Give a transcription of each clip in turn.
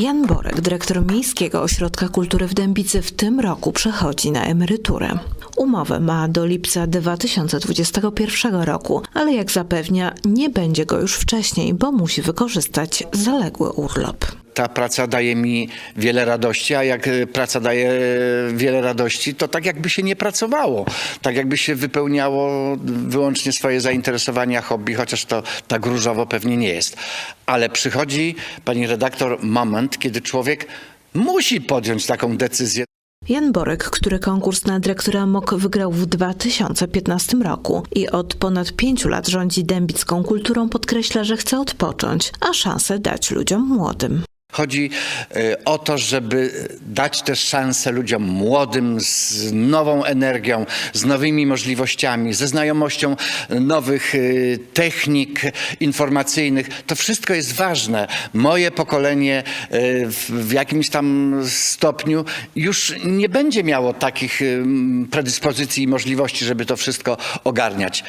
Jan Borek, dyrektor Miejskiego Ośrodka Kultury w Dębicy, w tym roku przechodzi na emeryturę. Umowę ma do lipca 2021 roku, ale jak zapewnia, nie będzie go już wcześniej, bo musi wykorzystać zaległy urlop. Ta praca daje mi wiele radości, a jak e, praca daje e, wiele radości, to tak jakby się nie pracowało. Tak jakby się wypełniało wyłącznie swoje zainteresowania, hobby, chociaż to tak różowo pewnie nie jest. Ale przychodzi, pani redaktor, moment, kiedy człowiek musi podjąć taką decyzję. Jan Borek, który konkurs na dyrektora MOK wygrał w 2015 roku i od ponad pięciu lat rządzi dębicką kulturą, podkreśla, że chce odpocząć, a szansę dać ludziom młodym. Chodzi e, o to, żeby dać też szansę ludziom młodym z nową energią, z nowymi możliwościami, ze znajomością nowych e, technik informacyjnych. To wszystko jest ważne. Moje pokolenie e, w, jakimś tam stopniu już nie będzie miało takich predyspozycji i możliwości, żeby to wszystko ogarniać.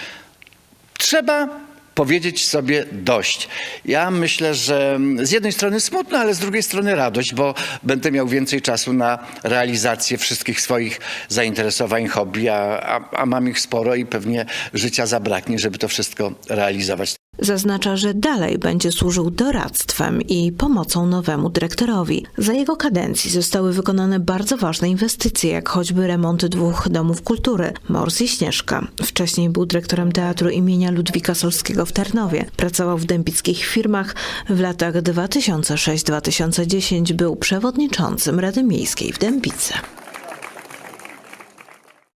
Trzeba powiedzieć sobie dość. Ja myślę, że z jednej strony smutno, ale z drugiej strony radość, bo będę miał więcej czasu na realizację wszystkich swoich zainteresowań, hobby, a, a, mam ich sporo i pewnie życia zabraknie, żeby to wszystko realizować. Zaznacza, że dalej będzie służył doradztwem i pomocą nowemu dyrektorowi. Za jego kadencji zostały wykonane bardzo ważne inwestycje, jak choćby remonty dwóch domów kultury, Mors i Śnieżka. Wcześniej był dyrektorem Teatru imienia Ludwika Solskiego w Tarnowie. Pracował w dębickich firmach. W latach 2006-2010 był przewodniczącym Rady Miejskiej w Dębicy.